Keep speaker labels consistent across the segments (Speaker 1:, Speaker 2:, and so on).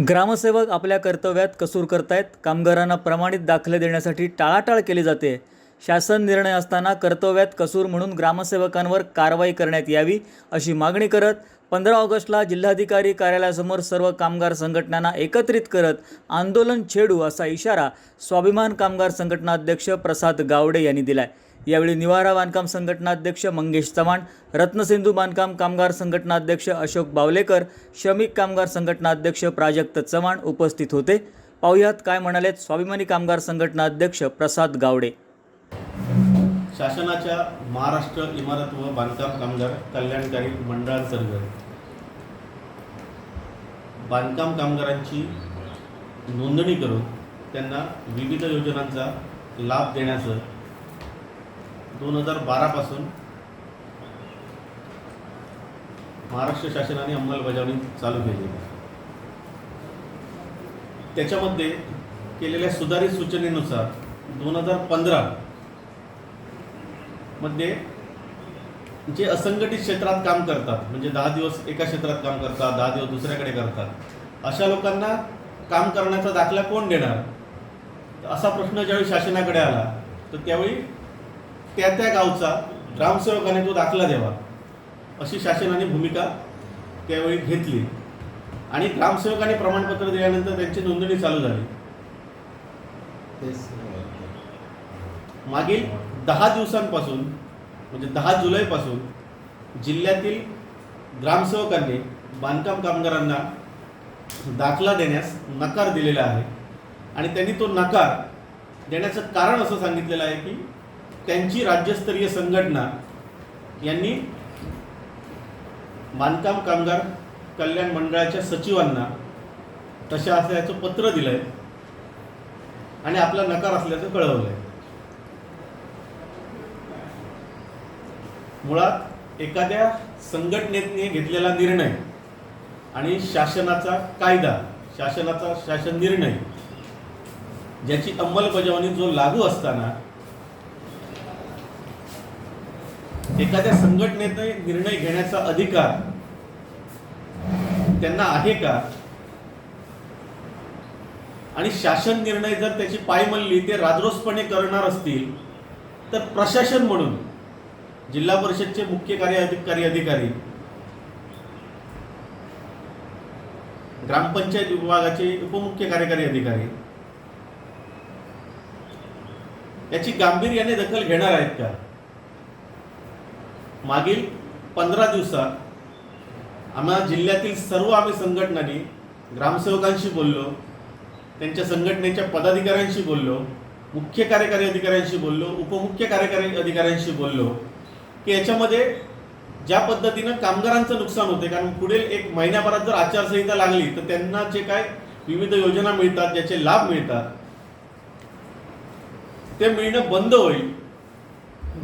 Speaker 1: ग्रामसेवक आपल्या कर्तव्यात कसूर करतायत. कामगारांना प्रमाणित दाखले देण्यासाठी टाळाटाळ केली जाते. शासन निर्णय असताना कर्तव्यात कसूर म्हणून ग्रामसेवकांवर कारवाई करण्यात यावी अशी मागणी करत पंधरा ऑगस्टला जिल्हाधिकारी कार्यालयासमोर सर्व कामगार संघटनांना एकत्रित करत आंदोलन छेडू असा इशारा स्वाभिमान कामगार संघटना अध्यक्ष प्रसाद गावडे यांनी दिलाय. यावेळी निवारा बांधकाम संघटना अध्यक्ष मंगेश चव्हाण रत्नसिंधू बांधकाम कामगार संघटना अध्यक्ष अशोक बावलेकर श्रमिक कामगार संघटना अध्यक्ष प्राजक्त चव्हाण उपस्थित होते. पाहुयात काय म्हणालेत स्वाभिमानी कामगार संघटना अध्यक्ष प्रसाद गावडे.
Speaker 2: शासनाच्या महाराष्ट्र इमारत व बांधकाम कामगार कल्याणकारी मंडळांतर्गत बांधकाम कामगारांची नोंदणी करून त्यांना विविध योजनांचा लाभ देण्याचं दोन हजार बारापासून महाराष्ट्र शासनाने अंमलबजावणी चालू केली. त्याच्यामध्ये केलेल्या सुधारित सूचनेनुसार दोन हजार पंधरा मध्ये जे असंघटित क्षेत्रात काम करतात म्हणजे दहा दिवस एका क्षेत्रात काम करतात दहा दिवस दुसऱ्याकडे करतात अशा लोकांना काम करण्याचा दाखला कोण देणार? असा प्रश्न ज्यावेळी शासनाकडे आला तर त्यावेळी त्या त्या गावचा ग्रामसेवकाने तो दाखला द्यावा. अशी शासनाने भूमिका त्यावेळी घेतली. आणि ग्रामसेवकाने प्रमाणपत्र दिल्यानंतर त्यांची नोंदणी चालू झाली. मागील दहा दिवसांपासून म्हणजे दहा जुलैपासून जिल्ह्यातील ग्रामसेवकांनी बांधकाम कामगारांना दाखला देण्यास नकार दिलेला आहे. आणि त्यांनी तो नकार देण्याचं कारण असं सांगितलेलं आहे की त्यांची राज्यस्तरीय संघटना यांनी बांधकाम कामगार कल्याण मंडळाच्या सचिवांना तशा असल्याचं पत्र दिलंय आणि आपला नकार असल्याचं कळवलंय. मुळात एखाद्या संघटनेने घेतलेला निर्णय आणि शासनाचा कायदा शासनाचा शासन निर्णय ज्याची अंमलबजावणी जो लागू असताना एखाद्या संघटनेने निर्णय घेण्याचा अधिकार त्यांना आहे का? आणि शासन निर्णय जर त्याची पायमल्ली ते राजरोसपणे करणार असतील तर प्रशासन म्हणून जिल्हा परिषदचे मुख्य कार्य अधिकारी अधिकारी ग्रामपंचायत विभागाचे उपमुख्य कार्यकारी अधिकारी याची गांभीर्याने दखल घेणार आहेत का? मागील पंधरा दिवसात आम्हा जिल्ह्यातील सर्व आम्ही संघटनांनी ग्रामसेवकांशी बोललो त्यांच्या संघटनेच्या पदाधिकाऱ्यांशी बोललो मुख्य कार्यकारी अधिकाऱ्यांशी बोललो उपमुख्य कार्यकारी अधिकाऱ्यांशी बोललो की याच्यामध्ये ज्या पद्धतीनं कामगारांचं नुकसान होते कारण पुढील एक महिन्याभरात जर आचारसंहिता लागली तर त्यांना जे काय विविध योजना मिळतात ज्याचे लाभ मिळतात ते मिळणं बंद होईल.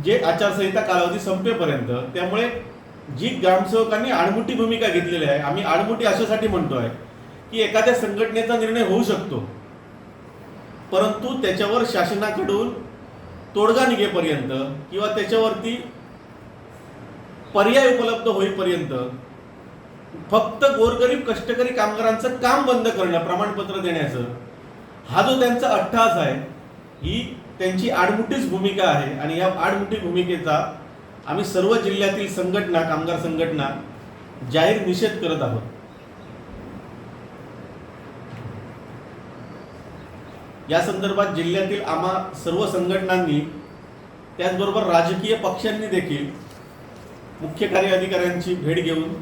Speaker 2: जे आचारसंहिता कालावधी संपेपर्यंत त्यामुळे जी ग्रामसेवकांनी आडमुठी भूमिका घेतलेली आहे आम्ही आडमुठी अशासाठी म्हणतोय की एखाद्या संघटनेचा निर्णय होऊ शकतो परंतु त्याच्यावर शासनाकडून तोडगा निघेपर्यंत किंवा त्याच्यावरती पर्याय उपलब्ध होईपर्यंत फक्त गोरगरीब कष्टकरी कामगारांचं काम बंद करणं प्रमाणपत्र देण्याचं हा जो त्यांचा अट्टहास आहे ही त्यांची आडमुठीच भूमिका आहे. आणि या आडमुठी भूमिकेचा आम्ही सर्व जिल्ह्यातील संघटना कामगार संघटना जाहीर निषेध करत आहोत. या संदर्भात जिल्ह्यातील आम्हा सर्व संघटनांनी त्याचबरोबर राजकीय पक्षांनी देखील मुख्य कार्य अधिकाऱ्यांची भेट घेऊन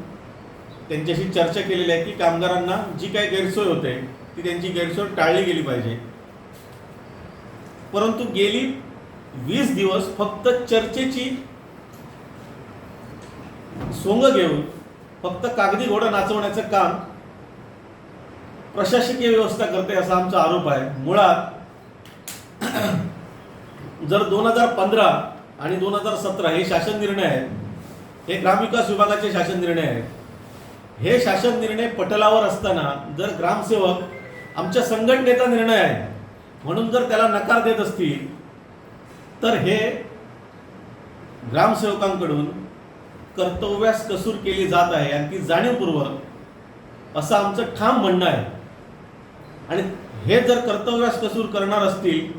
Speaker 2: त्यांच्याशी चर्चा केलेली आहे की कामगारांना जी काही गैरसोय होते ती त्यांची गैरसोय टाळली गेली पाहिजे. परंतु गेली वीस दिवस फक्त चर्चेची सोंग घेऊन फक्त कागदी घोडा नाचवण्याचं काम प्रशासकीय व्यवस्था करते असा आमचा आरोप आहे. मुळात जर दोन हजार पंधरा आणि दोन हजार सतरा हे शासन निर्णय आहेत हे ग्रामविकास विभागाचे शासन निर्णय आहेत हे शासन निर्णय पटलावर असताना जर ग्रामसेवक आमच्या संघटनेचा निर्णय आहे म्हणून जर त्याला नकार देत असतील तर हे ग्रामसेवकांकडून कर्तव्यास कसूर केली जात आहे आणि ती जाणीवपूर्वक असं आमचं ठाम म्हणणं आहे. आणि हे जर कर्तव्यास कसूर करणार असतील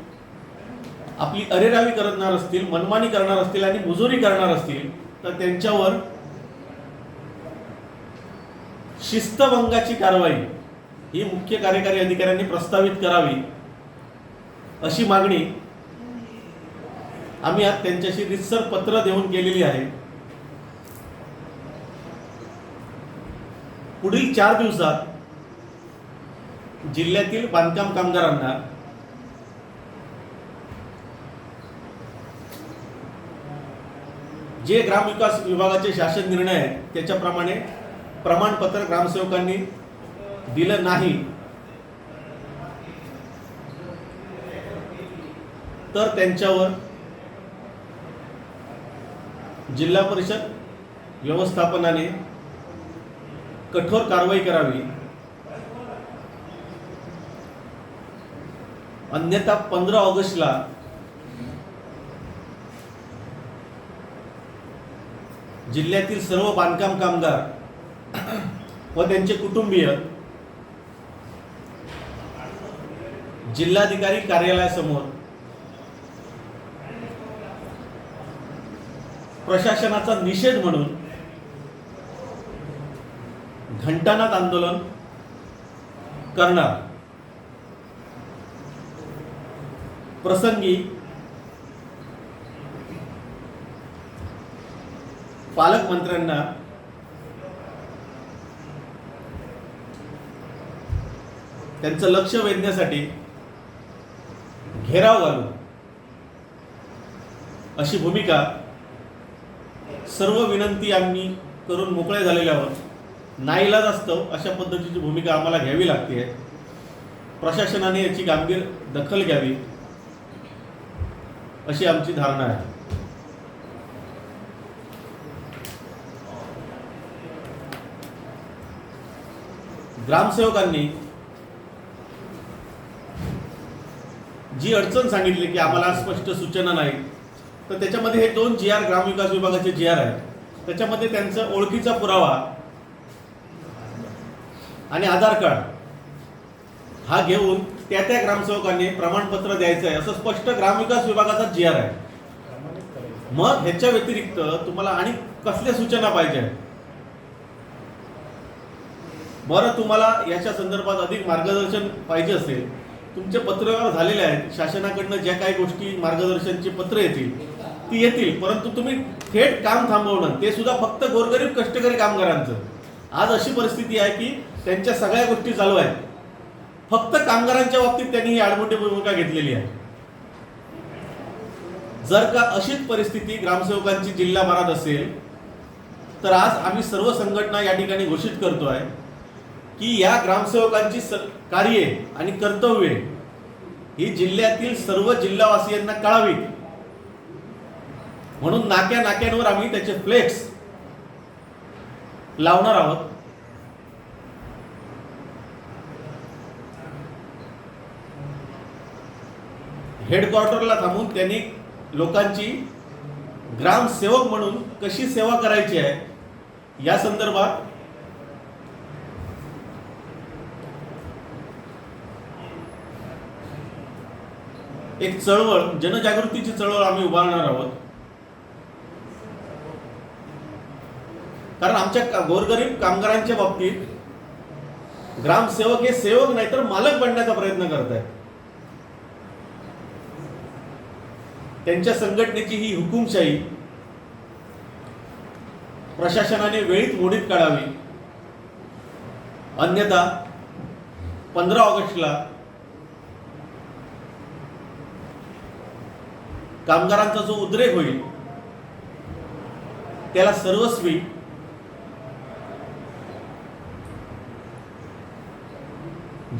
Speaker 2: आपली अरेरावी करणार असतील मनमानी करणार असतील आणि मुजोरी करणार असतील तर त्यांच्यावर शिस्तभंगाची कारवाई ही मुख्य कार्यकारी अधिकाऱ्यांनी प्रस्तावित करावी. अशी मागणी आम्ही आज त्यांच्याशी रितसर पत्र देऊन केलेली आहे. पुढील चार दिवसात जिल्ह्यातील बांधकाम कामगारांना जे ग्रामविकास विभागाचे शासन निर्णय आहेत त्याच्याप्रमाणे प्रमाणपत्र ग्रामसेवकांनी दिलं नाही. तर त्यांच्यावर जिल्हा परिषद व्यवस्थापनाने कठोर कारवाई करावी. अन्यथा पंधरा ऑगस्टला जिल्ह्यातील सर्व बांधकाम कामगार व त्यांचे कुटुंबीय जिल्हाधिकारी कार्यालयासमोर प्रशासनाचा निषेध म्हणून घंटानाद आंदोलन करणार. प्रसंगी पालकमंत्र्यांना त्यांचं लक्ष वेधण्यासाठी घेराव घालू अशी भूमिका सर्व विनंती आम्ही करून मोकळे झालेल्यावर नाईलाज असतं अशा पद्धतीची भूमिका आम्हाला घ्यावी लागते. प्रशासनाने याची गांभीर दखल घ्यावी अशी आमची धारणा आहे. ग्रामसेवकांनी जी अडचण सांगितली की आम्हाला स्पष्ट सूचना नाही तर त्याच्यामध्ये हे दोन जी आर ग्रामविकास विभागाचे जी आर आहेत. त्याच्यामध्ये त्यांचा ओळखीचा पुरावा आणि आधार कार्ड हा घेऊन त्या त्या ग्रामसेवकांनी प्रमाणपत्र द्यायचं आहे. असं स्पष्ट ग्रामविकास विभागाचा जी आर आहे. मग ह्याच्या व्यतिरिक्त तुम्हाला आणि कसल्या सूचना पाहिजे? आहेत? बरं तुम्हाला याच्या संदर्भात अधिक मार्गदर्शन पाहिजे असेल. तुमचे पत्रव्यवहार झालेले आहेत. शासनाकडनं ज्या काही गोष्टी मार्गदर्शनची पत्र येतील ती येतील. परंतु तुम्ही थेट काम थांबवणं ते सुद्धा फक्त गोरगरीब कष्टकरी कामगारांचं. आज अशी परिस्थिती आहे की त्यांच्या सगळ्या गोष्टी चालू आहेत. फक्त कामगारांच्या बाबतीत त्यांनी ही आडमोठी भूमिका घेतलेली आहे. जर का अशीच परिस्थिती ग्रामसेवकांची जिल्हा भरात असेल तर आज आम्ही सर्व संघटना या ठिकाणी घोषित करतो आहे की या ग्रामसेवकांची स- कार्ये आणि कर्तव्ये ही जिल्ह्यातील सर्व जिल्हावासियांना कळावीत. म्हणून नाक्या नाक्यांवर आम्ही त्याचे फ्लेक्स लावणार आहोत. हेडक्वार्टरला थांबून त्यांनी लोकांची ग्रामसेवक म्हणून कशी सेवा करायची आहे या संदर्भात एक चळवळ जनजागृतीची चळवळ आम्ही उभारणार आहोत. कारण आमच्या गोरगरीब कामगारांच्या बाबतीत ग्रामसेवक हे सेवक नाही तर मालक बनण्याचा प्रयत्न करत आहेत त्यांच्या संघटनेची ही हुकुमशाही प्रशासनाने वेळीच मोडीत काढावी. अन्यथा पंधरा ऑगस्टला कामगारांचा जो उद्रेक होईल त्याला सर्वस्वी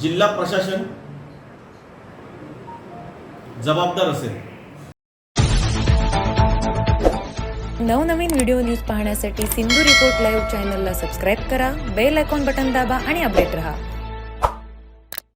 Speaker 2: जिल्हा प्रशासन जबाबदार असेल.
Speaker 3: नवनवीन व्हिडिओ न्यूज पाहण्यासाठी सिंधू रिपोर्ट लाईव्ह चॅनलला सबस्क्राईब करा बेल आयकॉन बटन दाबा आणि अपडेट रहा.